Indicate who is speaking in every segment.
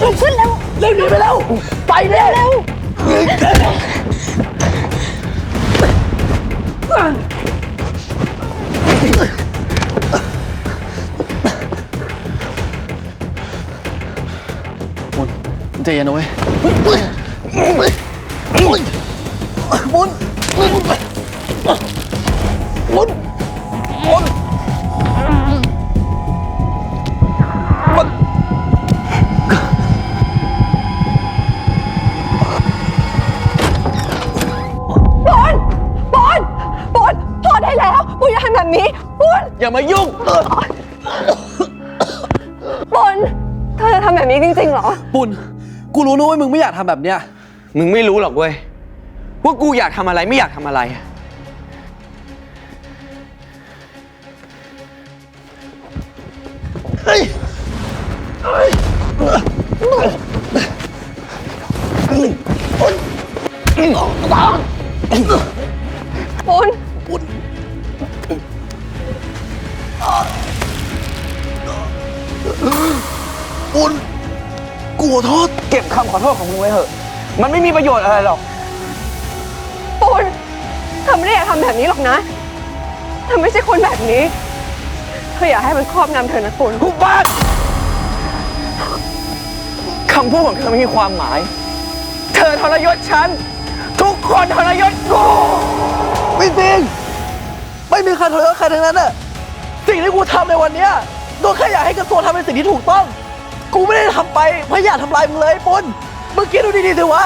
Speaker 1: เลุกขึ้นแล้วเร็วห
Speaker 2: นีไปแล้ว ไป
Speaker 3: เร็วเร็วบุญใจเย็นนะเว้
Speaker 2: ยบุญบุญบุญ
Speaker 3: ปุณอย่าทำแบบนี้บอล
Speaker 1: อย่ามายุ่ง
Speaker 3: บอลเธอจะทำแบบนี้จริงๆเหรอ
Speaker 1: ปุ่น กูรู้นะเว้ยมึงไม่อยากทำแบบเนี้ย
Speaker 4: มึงไม่รู้หรอกเว้ย ว่ากูอยากทำอะไรไม่อยากทำอะไร
Speaker 3: ปุณ
Speaker 2: บุญกูขอโทษ
Speaker 4: เก็บคำขอโทษของมึงไว้เถอะ มันไม่มีประโยชน์อะไรหรอก
Speaker 3: ปุณเธอไม่ได้อยากทำแบบนี้หรอกนะ เธอไม่ใช่คนแบบนี้ เธออยากให้มันครอบงำเธอนะปุณ
Speaker 4: ทุกบ้านคำพูดของเธอไม่มีความหมาย เธอทรยศฉัน ทุกคนทรยศกู
Speaker 2: ไม่จริง ไม่มีใครทรยศใครทั้งนั้นน่ะสิ่งที่กูทำในวันเนี้ย ก็แค่อยากให้กระทรวงทำในสิ่งที่ถูกต้อง กูไม่ได้ทำไปเพราะอยากทำลายมึงเลยปุนมื่อกี้ดูดีๆสิวะ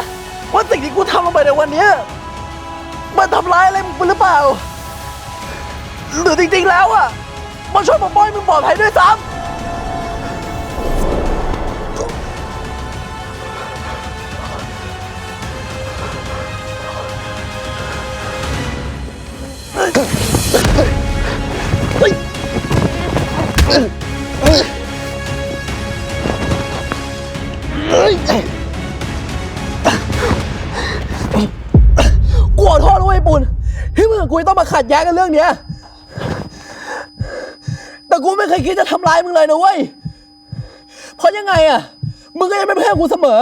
Speaker 2: ว่าสิ่งที่กูทำลงไปในวันนี้มันทำร้ายอะไรมึงหรือเปล่า หรือจริงๆแล้วอะ มันช่วยปกป้องมึงปลอดภัยด้วยซ้ำ กูขอโทษด้วยปุ่น ที่มึงกับกูต้องมาขัดแย้งกันเรื่องเนี้ย แต่กูไม่เคยคิดจะทำร้ายมึงเลยนะเว้ย เพราะยังไงอะมึงก็ยังเป็นเพื่อนกูเสมอ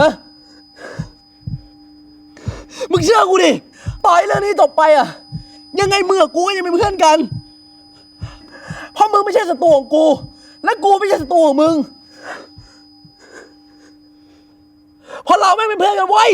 Speaker 2: มึงเชื่อกูดิ ต่อให้เรื่องนี้จบไปอะยังไงมึงกับกูก็ยังเป็นเพื่อนกัน เพราะมึงไม่ใช่ศัตรูของกู และกูไม่ใช่ศัตรูของมึงเพราะเราไม่งเป็นเพื่อนกันเว้ย